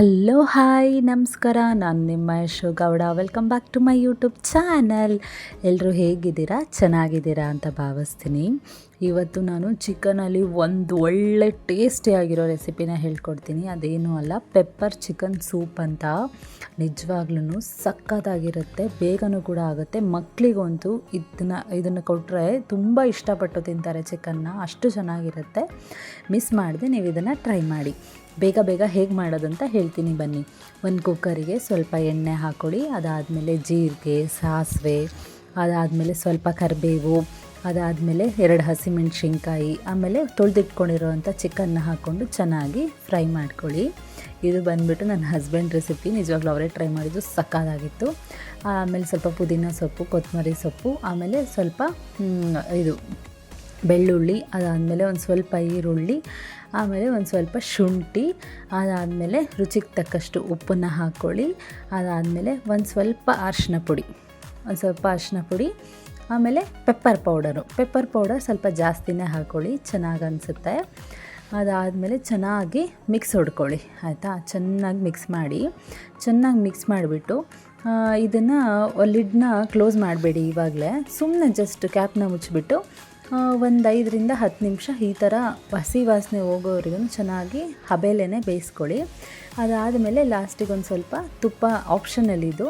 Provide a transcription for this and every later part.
Hello hi ನಮಸ್ಕಾರ. ನಾನು ನಿಮ್ಮ Yashu Gowda. Welcome back to my YouTube channel ಎಲ್ಲರೂ ಹೇಗಿದ್ದೀರಾ? ಚೆನ್ನಾಗಿದ್ದೀರಾ ಅಂತ ಭಾವಿಸ್ತೀನಿ. ಇವತ್ತು ನಾನು ಚಿಕನಲ್ಲಿ ಒಂದು ಒಳ್ಳೆ ಟೇಸ್ಟಿಯಾಗಿರೋ ರೆಸಿಪಿನ ಹೇಳ್ಕೊಡ್ತೀನಿ. ಅದೇನೂ ಅಲ್ಲ ಪೆಪ್ಪರ್ ಚಿಕನ್ ಸೂಪ್ ಅಂತ. ನಿಜವಾಗ್ಲೂ ಸಕ್ಕತ್ತಾಗಿರುತ್ತೆ, ಬೇಗನೂ ಕೂಡ ಆಗುತ್ತೆ. ಮಕ್ಕಳಿಗಂತೂ ಇದನ್ನ ಇದನ್ನು ಕೊಟ್ಟರೆ ತುಂಬ ಇಷ್ಟಪಟ್ಟು ತಿಂತಾರೆ ಚಿಕನ್ನ ಅಷ್ಟು ಚೆನ್ನಾಗಿರುತ್ತೆ. ಮಿಸ್ ಮಾಡಿದೆ, ನೀವು ಇದನ್ನು ಟ್ರೈ ಮಾಡಿ. ಬೇಗ ಬೇಗ ಹೇಗೆ ಮಾಡೋದಂತ ಹೇಳ್ತೀನಿ ಬನ್ನಿ. ಒಂದು ಕುಕ್ಕರಿಗೆ ಸ್ವಲ್ಪ ಎಣ್ಣೆ ಹಾಕೊಳ್ಳಿ, ಅದಾದಮೇಲೆ ಜೀರಿಗೆ, ಸಾಸಿವೆ, ಅದಾದಮೇಲೆ ಸ್ವಲ್ಪ ಕರಿಬೇವು, ಅದಾದಮೇಲೆ ಎರಡು ಹಸಿಮೆಣ್ಸಿನ್ಕಾಯಿ, ಆಮೇಲೆ ತೊಳೆದಿಟ್ಕೊಂಡಿರೋವಂಥ ಚಿಕನ್ನ ಹಾಕ್ಕೊಂಡು ಚೆನ್ನಾಗಿ ಫ್ರೈ ಮಾಡ್ಕೊಳ್ಳಿ. ಇದು ಬಂದುಬಿಟ್ಟು ನನ್ನ ಹಸ್ಬೆಂಡ್ ರೆಸಿಪಿ ನಿಜವಾಗ್ಲೂ ಅವರೇ ಟ್ರೈ ಮಾಡಿದ್ದು ಸಕ್ಕತ್ತಾಗಿತ್ತು ಆಮೇಲೆ ಸ್ವಲ್ಪ ಪುದೀನ ಸೊಪ್ಪು ಕೊತ್ತಂಬರಿ ಸೊಪ್ಪು, ಆಮೇಲೆ ಸ್ವಲ್ಪ ಇದು ಬೆಳ್ಳುಳ್ಳಿ, ಅದಾದಮೇಲೆ ಒಂದು ಸ್ವಲ್ಪ ಈರುಳ್ಳಿ, ಆಮೇಲೆ ಒಂದು ಸ್ವಲ್ಪ ಶುಂಠಿ, ಅದಾದಮೇಲೆ ರುಚಿಗೆ ತಕ್ಕಷ್ಟು ಉಪ್ಪನ್ನು ಹಾಕ್ಕೊಳ್ಳಿ ಅದಾದಮೇಲೆ ಒಂದು ಸ್ವಲ್ಪ ಅರಿಶಿನ ಪುಡಿ, ಒಂದು ಸ್ವಲ್ಪ ಅರಿಶಿನ ಪುಡಿ, ಆಮೇಲೆ ಪೆಪ್ಪರ್ ಪೌಡರು ಪೆಪ್ಪರ್ ಪೌಡರ್ ಸ್ವಲ್ಪ ಜಾಸ್ತಿನೇ ಹಾಕ್ಕೊಳ್ಳಿ ಚೆನ್ನಾಗಿ ಅನಿಸುತ್ತೆ. ಅದಾದಮೇಲೆ ಚೆನ್ನಾಗಿ ಮಿಕ್ಸ್ ಹೊಡ್ಕೊಳ್ಳಿ, ಆಯಿತಾ? ಚೆನ್ನಾಗಿ ಮಿಕ್ಸ್ ಮಾಡಿ, ಚೆನ್ನಾಗಿ ಮಿಕ್ಸ್ ಮಾಡಿಬಿಟ್ಟು ಇದನ್ನು ಲಿಡ್ನ ಕ್ಲೋಸ್ ಮಾಡಬೇಡಿ ಇವಾಗಲೇ. ಸುಮ್ಮನೆ ಜಸ್ಟ್ ಕ್ಯಾಪ್ನ ಮುಚ್ಚಿಬಿಟ್ಟು ಒಂದು ಐದರಿಂದ ಹತ್ತು ನಿಮಿಷ ಈ ಥರ ಹಸಿ ವಾಸನೆ ಹೋಗೋವರೆಗೂ ಚೆನ್ನಾಗಿ ಹಬೆಲೆನೆ ಬೇಯಿಸ್ಕೊಳ್ಳಿ. ಅದಾದಮೇಲೆ ಲಾಸ್ಟಿಗೆ ಒಂದು ಸ್ವಲ್ಪ ತುಪ್ಪ ಆಪ್ಷನಲ್ಲಿದ್ದು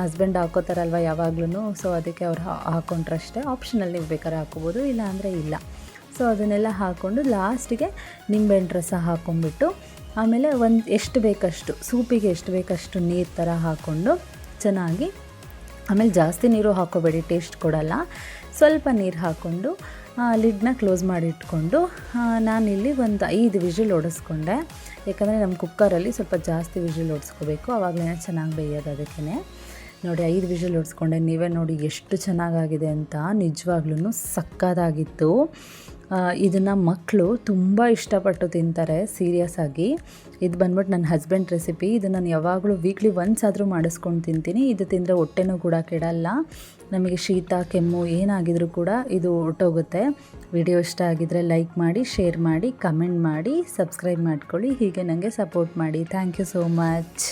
ಹಸ್ಬೆಂಡ್ ಹಾಕೋತಾರಲ್ವ ಯಾವಾಗ್ಲೂ ಸೊ ಅದಕ್ಕೆ ಅವ್ರು ಹಾಕೊಂಡ್ರಷ್ಟೇ ಆಪ್ಷನಲ್ಲಿ ನೀವು ಬೇಕಾದ್ರೆ ಹಾಕೋಬೋದು ಇಲ್ಲ ಅಂದರೆ ಇಲ್ಲ. ಸೊ ಅದನ್ನೆಲ್ಲ ಹಾಕ್ಕೊಂಡು ಲಾಸ್ಟಿಗೆ ನಿಂಬೆಹಣ್ಣು ರಸ ಹಾಕ್ಕೊಂಡ್ಬಿಟ್ಟು ಆಮೇಲೆ ಒಂದು ಎಷ್ಟು ಬೇಕಷ್ಟು, ಸೂಪಿಗೆ ಎಷ್ಟು ಬೇಕಷ್ಟು ನೀರು ಥರ ಹಾಕ್ಕೊಂಡು ಚೆನ್ನಾಗಿ, ಆಮೇಲೆ ಜಾಸ್ತಿ ನೀರು ಹಾಕೋಬೇಡಿ ಟೇಸ್ಟ್ ಕೊಡಲ್ಲ. ಸ್ವಲ್ಪ ನೀರು ಹಾಕ್ಕೊಂಡು ಲಿಡ್ನ ಕ್ಲೋಸ್ ಮಾಡಿಟ್ಕೊಂಡು ನಾನಿಲ್ಲಿ ಒಂದು ಐದು ವಿಜಿಲ್ ಓಡಿಸ್ಕೊಂಡೆ. ಯಾಕಂದರೆ ನಮ್ಮ ಕುಕ್ಕರಲ್ಲಿ ಸ್ವಲ್ಪ ಜಾಸ್ತಿ ವಿಜಿಲ್ ಓಡಿಸ್ಕೋಬೇಕು. ಆವಾಗಲೇ ಚೆನ್ನಾಗಿ ಬೇಯೋದು ಅದಕ್ಕೇ ನೋಡಿ, ಐದು ವಿಜಿಲ್ ಓಡಿಸ್ಕೊಂಡೆ. ನೀವೇ ನೋಡಿ ಎಷ್ಟು ಚೆನ್ನಾಗಾಗಿದೆ ಅಂತ. ನಿಜವಾಗ್ಲೂ ಸಕ್ಕದಾಗಿತ್ತು ಇದನ್ನು ಮಕ್ಕಳು ತುಂಬ ಇಷ್ಟಪಟ್ಟು ತಿಂತಾರೆ ಸೀರಿಯಸ್ ಆಗಿ. ಇದು ಬಂದ್ಬಿಟ್ಟು ನನ್ನ ಹಸ್ಬೆಂಡ್ ರೆಸಿಪಿ ಇದು ನಾನು ಯಾವಾಗಲೂ ವೀಕ್ಲಿ ಒನ್ಸ್ ಆದರೂ ಮಾಡಿಸ್ಕೊಂಡು ತಿಂತೀನಿ. ಇದು ತಿಂದರೆ ಹೊಟ್ಟೆನೂ ಕೂಡ ಕೆಡಲ್ಲ. ನಮಗೆ ಶೀತ, ಕೆಮ್ಮು ಏನಾಗಿದ್ರೂ ಕೂಡ ಇದು ಹೊಟ್ಟೋಗುತ್ತೆ ವಿಡಿಯೋ ಇಷ್ಟ ಆಗಿದ್ದರೆ ಲೈಕ್ ಮಾಡಿ ಶೇರ್ ಮಾಡಿ ಕಮೆಂಟ್ ಮಾಡಿ ಸಬ್ಸ್ಕ್ರೈಬ್ ಮಾಡ್ಕೊಳ್ಳಿ. ಹೀಗೆ ನನಗೆ ಸಪೋರ್ಟ್ ಮಾಡಿ. Thank you so much